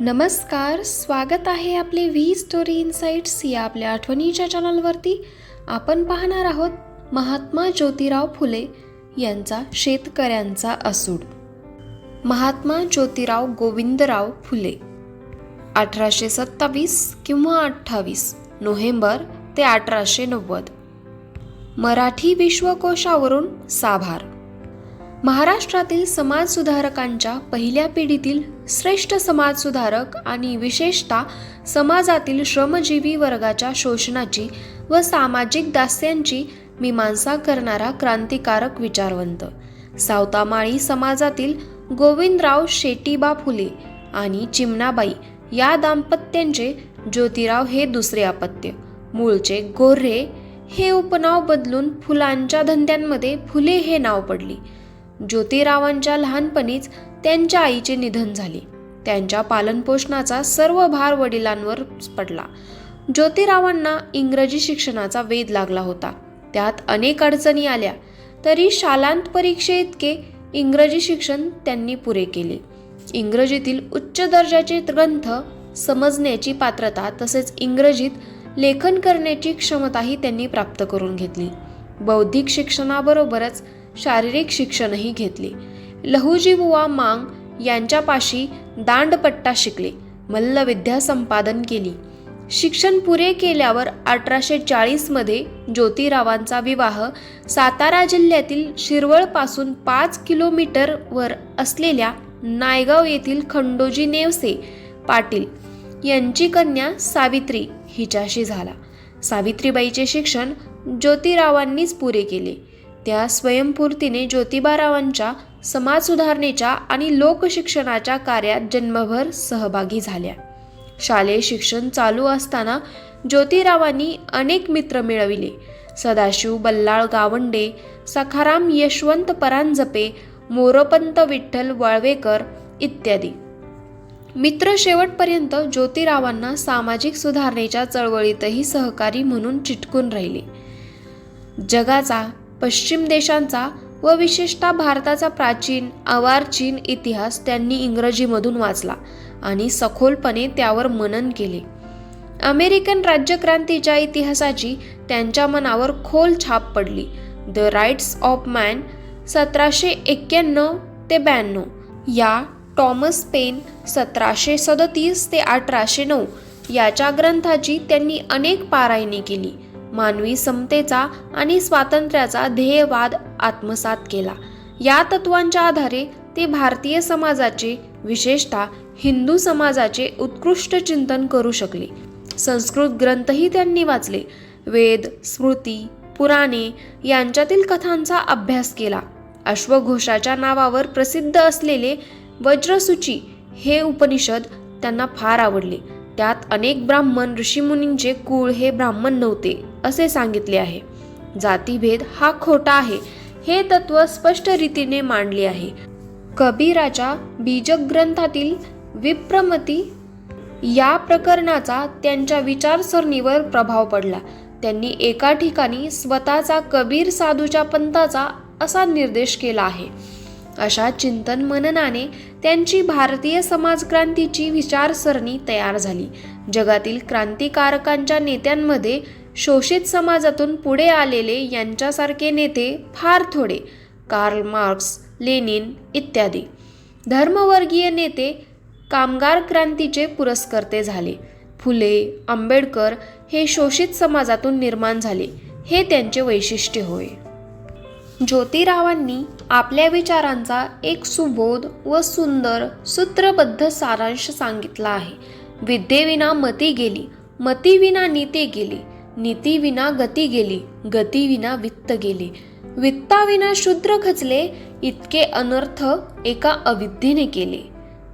नमस्कार स्वागत आहे आपले व्ही स्टोरी इन्साइट्स या आपल्या आठवणीच्या चॅनलवरती. आपण पाहणार आहोत महात्मा ज्योतिराव फुले यांचा शेतकऱ्यांचा असूड. महात्मा ज्योतिराव गोविंदराव फुले. अठराशे सत्तावीस किंवा अठ्ठावीस नोव्हेंबर ते अठराशे नव्वद. मराठी विश्वकोशावरून साभार. महाराष्ट्रातील समाजसुधारकांच्या पहिल्या पिढीतील श्रेष्ठ समाजसुधारक आणि विशेषतः समाजातील श्रमजीवी वर्गाच्या शोषणाची व सामाजिक दास्यांची मीमांसा करणारा क्रांतिकारक विचारवंत. सावतामाळी समाजातील गोविंदराव शेटीबा फुले आणि चिमणाबाई या दाम्पत्यांचे ज्योतिराव हे दुसरे अपत्य. मूळचे गोर्हे हे उपनाव बदलून फुलांच्या धंद्यांमध्ये फुले हे नाव पडली. ज्योतिरावांच्या लहानपणीच त्यांच्या आईचे निधन झाले. त्यांच्या पालनपोषणाचा सर्व भार वडिलांवर पडला. ज्योतिरावांना इंग्रजी शिक्षणाचा वेध लागला होता. त्यात अनेक अडचणी आल्या तरी शालांत परीक्षेइतके इंग्रजी शिक्षण त्यांनी पुरे केले. इंग्रजीतील उच्च दर्जाचे ग्रंथ समजण्याची पात्रता तसेच इंग्रजीत लेखन करण्याची क्षमताही त्यांनी प्राप्त करून घेतली. बौद्धिक शिक्षणाबरोबरच शारीरिक शिक्षणही घेतले. लहुजी बुवा मांग यांच्यापाशी दांडपट्टा शिकले. मल्लविद्या संपादन केली. शिक्षण पुरे केल्यावर अठराशे चाळीसमध्ये ज्योतिरावांचा विवाह सातारा जिल्ह्यातील शिरवळपासून पाच किलोमीटरवर असलेल्या नायगाव येथील खंडोजी नेवसे पाटील यांची कन्या सावित्री हिच्याशी झाला. सावित्रीबाईचे शिक्षण ज्योतिरावांनीच पुरे केले. त्या स्वयंपूर्तीने ज्योतिबारावांच्या समाज सुधारणेच्या आणि लोकशिक्षणाच्या कार्यात जन्मभर सहभागी झाल्या. शालेय शिक्षण चालू असताना ज्योतिरावांनी अनेक मित्र मिळविले. सदाशिव बल्लाळ गावंडे सखाराम यशवंत परांजपे मोरोपंत विठ्ठल वळवेकर इत्यादी. मित्र शेवटपर्यंत ज्योतिरावांना सामाजिक सुधारणेच्या चळवळीतही सहकारी म्हणून चिटकून राहिले. जगाचा पश्चिम देशांचा व विशेषतः भारताचा प्राचीन अवारचीन इतिहास त्यांनी इंग्रजीमधून वाचला आणि सखोलपणे त्यावर मनन केले. अमेरिकन राज्यक्रांतीच्या इतिहासाची त्यांच्या मनावर खोल छाप पडली. द राईट्स ऑफ मॅन सतराशे एक्क्याण्णव ते ब्याण्णव या टॉमस पेन सतराशे सदतीस ते अठराशे नऊ याच्या ग्रंथाची त्यांनी अनेक पारायणी केली. मानवी समतेचा आणि स्वातंत्र्याचा ध्येयवाद आत्मसात केला. या तत्वांच्या आधारे ते भारतीय समाजाचे विशेषतः हिंदू समाजाचे उत्कृष्ट चिंतन करू शकले. संस्कृत ग्रंथही त्यांनी वाचले. वेद स्मृती पुराणे यांच्यातील कथांचा अभ्यास केला. अश्वघोषाच्या नावावर प्रसिद्ध असलेले वज्रसूची हे उपनिषद त्यांना फार आवडले. त्यात अनेक ब्राह्मण ऋषीमुनींचे कुळ हे ब्राह्मण नव्हते. असे सांगितले आहे. जातीभेद हा खोटा आहे हे तत्व स्पष्ट रीतीने मांडले आहे. कबीराच्या बीजग्रंथातील विप्रमती या प्रकरणाचा त्यांच्या विचारसरणीवर प्रभाव पडला. त्यांनी एका ठिकाणी स्वतःचा कबीर साधूच्या पंथाचा असा निर्देश केला आहे. अशा चिंतन मननाने त्यांची भारतीय समाजक्रांतीची विचारसरणी तयार झाली. जगातील क्रांतिकारकांच्या नेत्यांमध्ये शोषित समाजातून पुढे आलेले यांच्यासारखे नेते फार थोडे. कार्ल मार्क्स लेनिन इत्यादी. धर्मवर्गीय नेते कामगार क्रांतीचे पुरस्कर्ते झाले. फुले आंबेडकर हे शोषित समाजातून निर्माण झाले. हे त्यांचे वैशिष्ट्य होय. ज्योतिरावांनी आपल्या विचारांचा एक सुबोध व सुंदर सूत्रबद्ध सारांश सांगितला आहे. विद्येविना मती गेली. मतीविना नीती गेली. नीतीविना गती गेली गतीविना वित्त गेली. वित्ताविना शूद्र खचले इतके अनर्थ एका अविद्येने केले.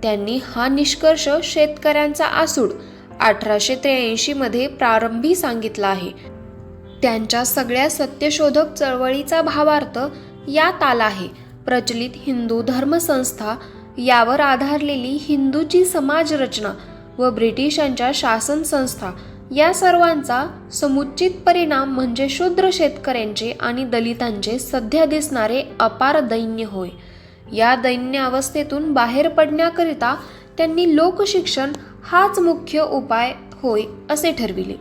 त्यांनी हा निष्कर्ष शेतकऱ्यांचा आसूड अठराशे त्र्याऐंशीमध्ये प्रारंभी सांगितला आहे. त्यांच्या सगळ्या सत्यशोधक चळवळीचा भावार्थ यात आला आहे. प्रचलित हिंदू धर्मसंस्था यावर आधारलेली हिंदूची समाजरचना व ब्रिटिशांच्या शासन संस्था या सर्वांचा समुचित परिणाम म्हणजे शूद्र शेतकऱ्यांचे आणि दलितांचे सध्या दिसणारे अपार दैन्य होय. या दैन्य अवस्थेतून बाहेर पडण्याकरिता त्यांनी लोकशिक्षण हाच मुख्य उपाय होय असे ठरविले.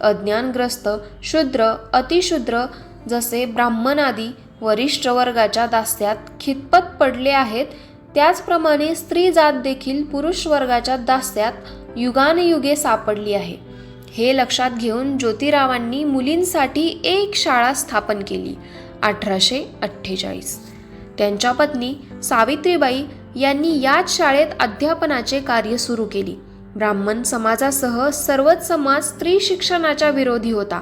अज्ञानग्रस्त शूद्र अतिशूद्र जसे ब्राह्मण आदी वरिष्ठ वर्गाच्या दास्यात खितपत पडले आहेत त्याचप्रमाणे स्त्री जात देखील पुरुष वर्गाच्या दास्यात युगानयुगे सापडली आहे. हे लक्षात घेऊन ज्योतिरावांनी मुलींसाठी एक शाळा स्थापन केली अठराशे अठ्ठेचाळीस. त्यांच्या पत्नी सावित्रीबाई यांनी याच शाळेत अध्यापनाचे कार्य सुरू केली. ब्राह्मण समाजासह सर्वच समाज स्त्री शिक्षणाच्या विरोधी होता.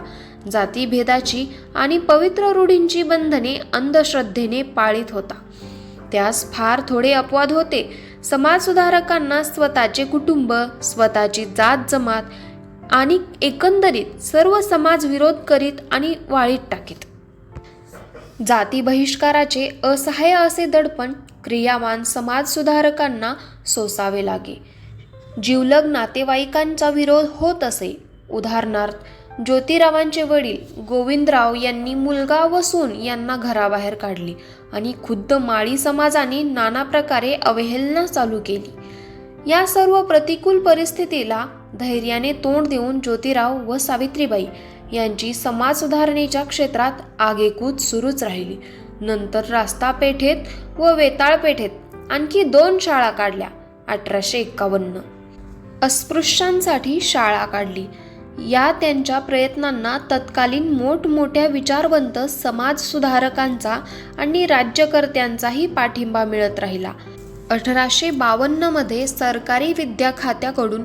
जातीभेदाची आणि पवित्र रूढींची बंधने अंधश्रद्धेने पाळीत होता. त्यास फार थोडे अपवाद होते. समाजसुधारकांना स्वतःचे कुटुंब स्वतःची जात जमात आणि एकंदरीत सर्व समाज विरोध करीत आणि वाळीत टाकीत. जाती बहिष्काराचे असहाय्य असे दडपण क्रियावान समाजसुधारकांना सोसावे लागे. जीवलग नातेवाईकांचा विरोध होत असे. उदाहरणार्थ ज्योतिरावांचे वडील गोविंदराव यांनी मुलगा व सून यांना घराबाहेर काढले आणि खुद्द माळी समाजाने नाना प्रकारे अवहेलना चालू केली. या सर्व प्रतिकूल परिस्थितीला धैर्याने तोंड देऊन ज्योतिराव व सावित्रीबाई यांची समाज सुधारणेच्या क्षेत्रात आगेकूच सुरूच राहिली. नंतर रास्ता पेठेत व वेताळ पेठेत आणखी दोन शाळा काढल्या अठराशे एक्कावन्न. अस्पृश्यांसाठी शाळा काढली. या त्यांच्या प्रयत्नांना तत्कालीन मोठमोठ्या विचारवंत समाजसुधारकांचा आणि राज्यकर्त्यांचाही पाठिंबा मिळत राहिला. अठराशे बावन्नमध्ये सरकारी विद्या खात्याकडून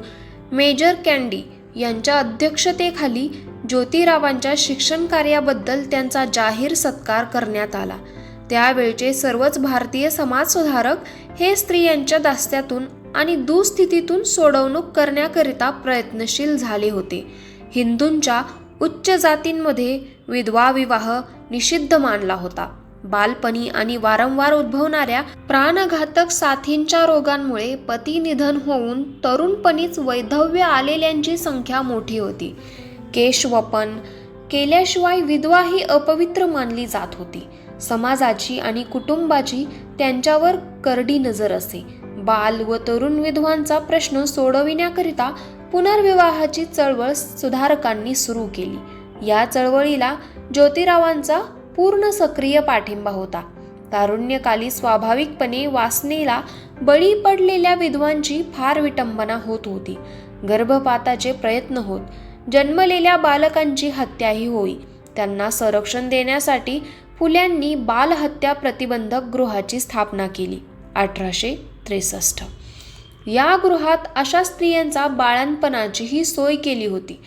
मेजर कॅन्डी यांच्या अध्यक्षतेखाली ज्योतिरावांच्या शिक्षण कार्याबद्दल त्यांचा जाहीर सत्कार करण्यात आला. त्यावेळचे सर्वच भारतीय समाजसुधारक हे स्त्रियांच्या दास्त्यातून आणि दुस्थितीतून सोडवणूक करण्याकरिता प्रयत्नशील झाले होते. हिंदूंच्या उच्च जातींमध्ये विधवा विवाह निषिद्ध मानला होता. बालपणी आणि वारंवार उद्भवणाऱ्या प्राणघातक साथींच्या रोगांमुळे पती निधन होऊन तरुणपणीच वैधव्य आलेल्यांची संख्या मोठी होती. केशवपन केल्याशिवाय विधवा ही अपवित्र मानली जात होती. समाजाची आणि कुटुंबाची त्यांच्यावर करडी नजर असे. बाल व तरुण विधवांचा प्रश्न सोडविण्याकरिता पुनर्विवाहाची चळवळ सुधारकांनी सुरू केली. या चळवळीला ज्योतिरावांचा पूर्ण सक्रिय पाठिंबा होता. तारुण्यकाली स्वाभाविकपणे वासनेला बळी पडलेल्या विधवांची फार विटंबना होत होती. गर्भपाताचे प्रयत्न होत. जन्मलेल्या बालकांची हत्याही होई. त्यांना संरक्षण देण्यासाठी फुल्यांनी बालहत्या प्रतिबंधक गृहाची स्थापना केली. अठराशे त्रेसष्ट. या गृहात अशा स्त्रियांचा बाळणपणाचीही सोय केली होती.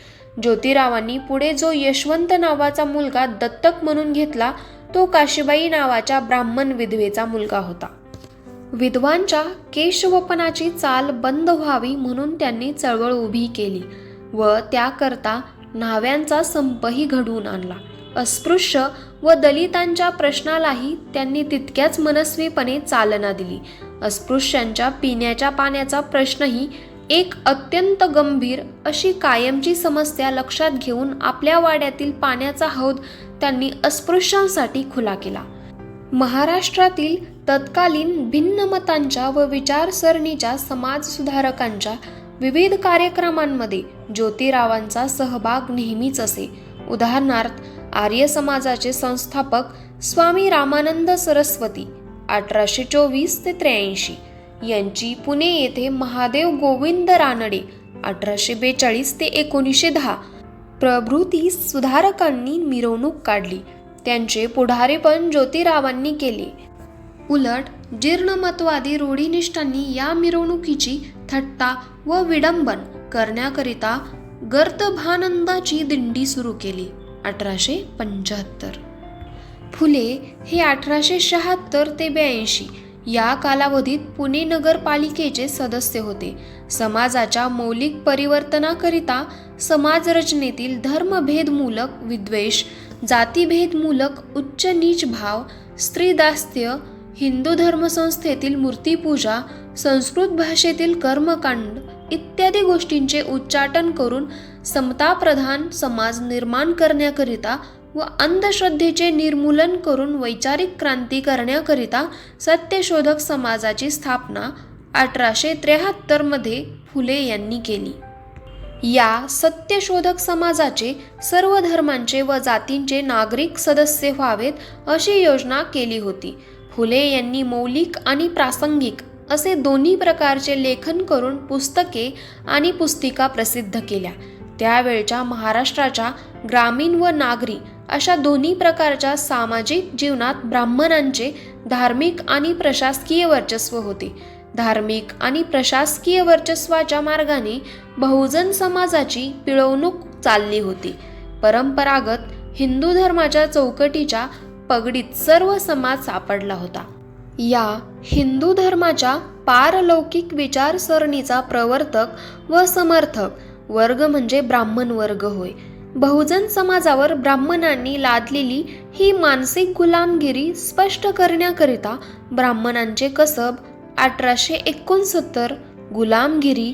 ज्योतिरावांनी पुढे जो यशवंत नावाचा मुलगा दत्तक म्हणून घेतला तो काशीबाई नावाच्या ब्राह्मण विधवेचा मुलगा होता. विधवांच्या केशवपनाची चाल बंद व्हावी म्हणून त्यांनी चळवळ उभी केली व त्याकरता न्हाव्यांचा संपही घडवून आणला. अस्पृश्य व दलितांच्या प्रश्नालाही त्यांनी तितक्याच मनस्वीपणे चालना दिली. अस्पृश्यांच्या पिण्याच्या पाण्याचा प्रश्नही एक अत्यंत गंभीर अशी कायमची समस्या लक्षात घेऊन आपल्या वाड्यातील पाण्याचा हौद त्यांनी अस्पृश्यांसाठी खुला केला. महाराष्ट्रातील तत्कालीन भिन्न मतांच्या व विचारसरणीच्या समाजसुधारकांच्या विविध कार्यक्रमांमध्ये ज्योतिरावांचा सहभाग नेहमीच असे. उदाहरणार्थ आर्य समाजाचे संस्थापक स्वामी रामानंद सरस्वती अठराशे चोवीस ते त्र्याऐंशी यांची पुणे येथे महादेव गोविंद रानडे अठराशे बेचाळीस ते एकोणीसशे दहा प्रभृती सुधारकांनी मिरवणूक काढली. त्यांचे पुढारीपण ज्योतिरावांनी केले. उलट जीर्णमतवादी रूढीनिष्ठांनी या मिरवणुकीची थट्टा व विडंबन करण्याकरिता गर्तभानंदाची दिंडी सुरू केली. अठराशे पंच्याहत्तर. फुले हे अठराशे शहात्तर ते ब्याऐंशी या कालावधीत पुणे नगरपालिकेचे सदस्य होते. समाजाच्या मौलिक परिवर्तनाकरिता समाजरचनेतील धर्मभेदमूलक विद्वेष जातीभेदमूलक उच्च नीच भाव स्त्रीदास्त्य हिंदू धर्मसंस्थेतील मूर्तीपूजा संस्कृत भाषेतील कर्मकांड इत्यादी गोष्टींचे उच्चाटन करून समताप्रधान समाज निर्माण करण्याकरिता व अंधश्रद्धेचे निर्मूलन करून वैचारिक क्रांती करण्याकरिता सत्यशोधक समाजाची स्थापना अठराशे त्र्याहत्तरमध्ये फुले यांनी केली. या सत्यशोधक समाजाचे सर्व धर्मांचे व जातींचे नागरिक सदस्य व्हावेत अशी योजना केली होती. फुले यांनी मौलिक आणि प्रासंगिक असे दोन्ही प्रकारचे लेखन करून पुस्तके आणि पुस्तिका प्रसिद्ध केल्या. त्यावेळच्या महाराष्ट्राच्या ग्रामीण व नागरी अशा दोन्ही प्रकारच्या सामाजिक जीवनात ब्राह्मणांचे धार्मिक आणि प्रशासकीय वर्चस्व होते. धार्मिक आणि प्रशासकीय वर्चस्वाच्या मार्गाने बहुजन समाजाची पिळवणूक चालली होती. परंपरागत हिंदू धर्माच्या चौकटीच्या पगडीत सर्व समाज सापडला होता. या हिंदू धर्माच्या पारलौकिक विचारसरणीचा प्रवर्तक व समर्थक वर्ग म्हणजे ब्राह्मण वर्ग होय. बहुजन समाजावर ब्राह्मणांनी लादलेली ही मानसिक गुलामगिरी स्पष्ट करण्याकरिता ब्राह्मणांचे कसब अठराशे एकोणसत्तर गुलामगिरी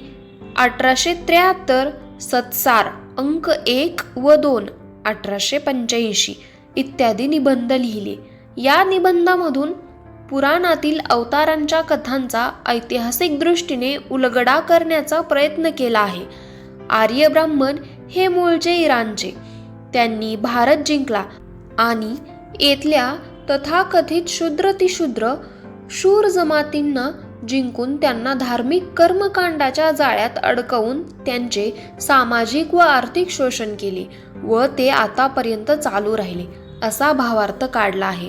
अठराशे त्र्याहत्तर सत्सार अंक एक व दोन अठराशे पंच्याऐंशी इत्यादी निबंध लिहिले. या निबंधामधून पुराणातील अवतारांच्या कथांचा ऐतिहासिक दृष्टीने उलगडा करण्याचा प्रयत्न केला आहे. आर्य ब्राह्मण हे मूळचे इराणचे. त्यांनी भारत जिंकला आणि येथल्या तथाकथित शूद्रतिशूद्र शूर जमातींना जिंकून त्यांना धार्मिक कर्मकांडाच्या जाळ्यात अडकवून त्यांचे सामाजिक व आर्थिक शोषण केले व ते आतापर्यंत चालू राहिले असा भावार्थ काढला आहे.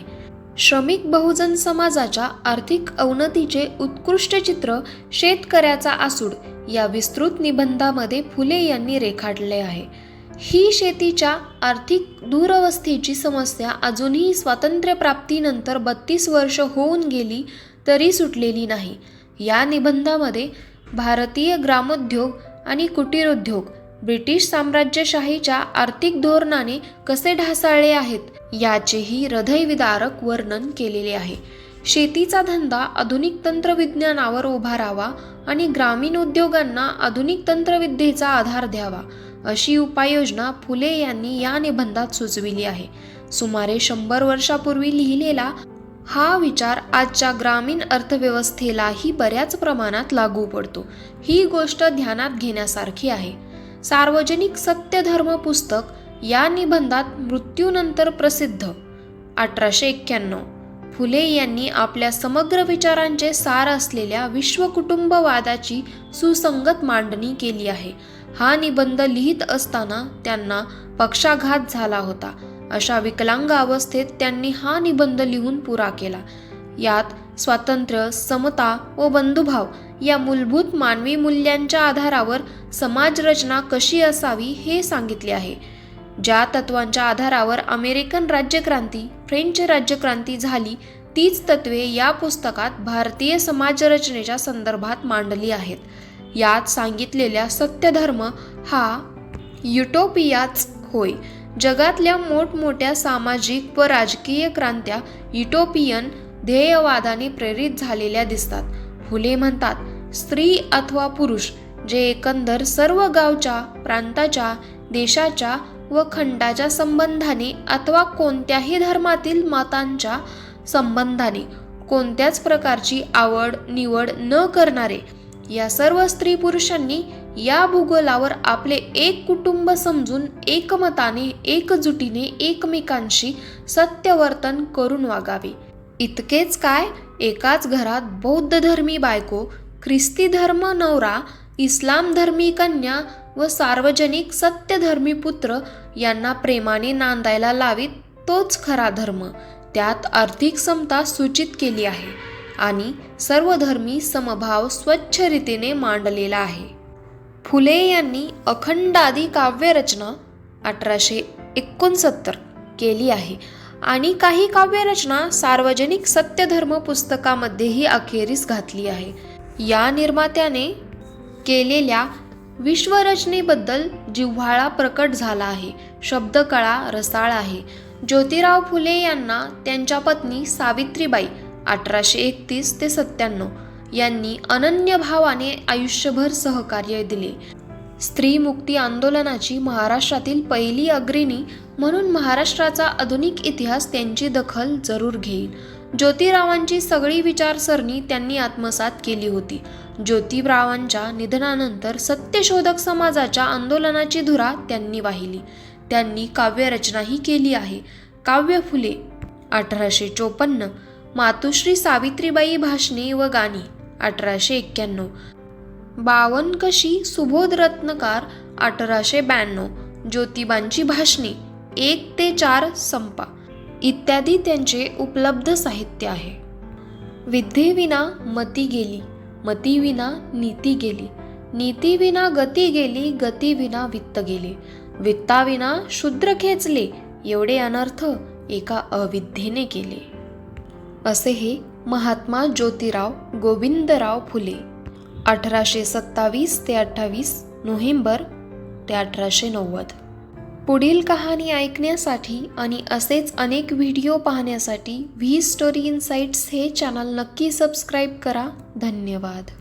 श्रमिक बहुजन समाजाच्या आर्थिक अवनतीचे उत्कृष्ट चित्र शेतकऱ्याचा आसूड या विस्तृत निबंधामध्ये फुले यांनी रेखाटले आहे. ही शेतीच्या आर्थिक दूरवस्थेची समस्या अजूनही स्वातंत्र्यप्राप्तीनंतर बत्तीस वर्ष होऊन गेली तरी सुटलेली नाही. या निबंधामध्ये भारतीय ग्रामोद्योग आणि कुटीरोद्योग ब्रिटिश साम्राज्यशाहीच्या आर्थिक धोरणाने कसे ढासाळले आहेत? याचेही हृदयविदारक वर्णन केलेले आहे. शेतीचा धंदा आधुनिक तंत्रविज्ञानावर उभारावा आणि ग्रामीण उद्योगांना आधुनिक तंत्रविद्येचा आधार द्यावा अशी उपाययोजना फुले यांनी या निबंधात सुचविली आहे. सुमारे शंभर वर्षापूर्वी लिहिलेला हा विचार आजच्या ग्रामीण अर्थव्यवस्थेलाही बऱ्याच प्रमाणात लागू पडतो. ही गोष्ट ध्यानात घेण्यासारखी आहे. सार्वजनिक सत्यधर्म पुस्तक या निबंधात मृत्यूनंतर प्रसिद्ध. अठराशे एक्क्याण्णव. फुले यांनी आपल्या समग्र विचारांचे सार असलेल्या विश्वकुटुंबवादाची सुसंगत मांडणी केली आहे. हा निबंध लिहित असताना त्यांना पक्षाघात झाला होता. अशा विकलांग अवस्थेत त्यांनी हा निबंध लिहून पुरा केला. यात स्वातंत्र्य समता व बंधुभाव या मूलभूत मानवी मूल्यांच्या आधारावर समाजरचना कशी असावी हे सांगितले आहे. ज्या तत्वांच्या आधारावर अमेरिकन राज्यक्रांती फ्रेंच राज्यक्रांती झाली तीच तत्वे या पुस्तकात भारतीय समाजरचनेच्या संदर्भात मांडली आहेत. यात सांगितलेल्या सत्यधर्म हा युटोपियाच होय. जगातल्या मोठमोठ्या सामाजिक व राजकीय क्रांत्या युटोपियन ध्येयवादाने प्रेरित झालेल्या दिसतात. फुले म्हणतात स्त्री अथवा पुरुष जे एकंदर सर्व गावच्या प्रांताच्या देशाच्या व खंडाच्या संबंधाने अथवा कोणत्याही धर्मातील मतांच्या संबंधाने कोणत्याच प्रकारची आवड निवड न करणारे या सर्व स्त्री पुरुषांनी या भूगोलावर आपले एक कुटुंब समजून एकमताने एकजुटीने एकमेकांशी सत्यवर्तन करून वागावे. इतकेच काय? एकाच घरात बौद्ध धर्मी बायको ख्रिस्ती धर्म नवरा इस्लाम धर्मी कन्या व सार्वजनिक सत्यधर्मी पुत्र यांना प्रेमाने नांदायला लावीत तोच खरा धर्म. त्यात आर्थिक समता सूचित केली आहे आणि सर्वधर्मी समभाव स्वच्छ रीतीने मांडलेला आहे. फुले यांनी अखंडादी काव्यरचना अठराशे एकोणसत्तर केली आहे आणि काही काव्यरचना सार्वजनिक सत्यधर्म पुस्तकामध्येही अखेरीस घातली आहे. या निर्मात्याने केलेल्या विश्वरचनेबद्दल जिव्हाळा प्रकट झाला आहे. शब्दकळा रसाळ आहे. ज्योतिराव फुले यांना त्यांच्या पत्नी सावित्रीबाई अठराशे एकतीस ते सत्त्याण्णव यांनी अनन्य भावाने आयुष्यभर सहकार्य दिले. स्त्री मुक्ती आंदोलनाची महाराष्ट्रातील पहिली अग्रणी म्हणून महाराष्ट्राचा आधुनिक इतिहास त्यांची दखल जरूर घेईल. ज्योतिरावांची सगळी विचारसरणी त्यांनी आत्मसात केली होती. ज्योतिबरावांच्या निधनानंतर सत्यशोधक समाजाच्या आंदोलनाची धुरा त्यांनी वाहिली. त्यांनी काव्यरचनाही केली आहे. काव्य फुले अठराशे चोपन्न मातुश्री सावित्रीबाई भाषणे व गाणी अठराशे एक्क्याण्णव. बावनकशी सुबोध रत्नकार अठराशे ब्याण्णव. ज्योतिबांची भाषणे एक ते चार संपा. इत्यादी त्यांचे उपलब्ध साहित्य आहे. विद्येविना मती गेली. मतीविना नीती गेली. नीतीविना गती गेली गतीविना वित्त गेले. वित्ताविना शूद्र खेचले एवढे अनर्थ एका अविद्येने केले. असे हे महात्मा ज्योतिराव गोविंदराव फुले. अठराशे सत्तावीस ते अठ्ठावीस नोव्हेंबर ते अठराशे नव्वद. पुढील कहाणी ऐकण्यासाठी आणि असेच अनेक व्हिडिओ पाहण्यासाठी व्ही स्टोरी इन्साइट्स हे चॅनल नक्की सबस्क्राईब करा. धन्यवाद.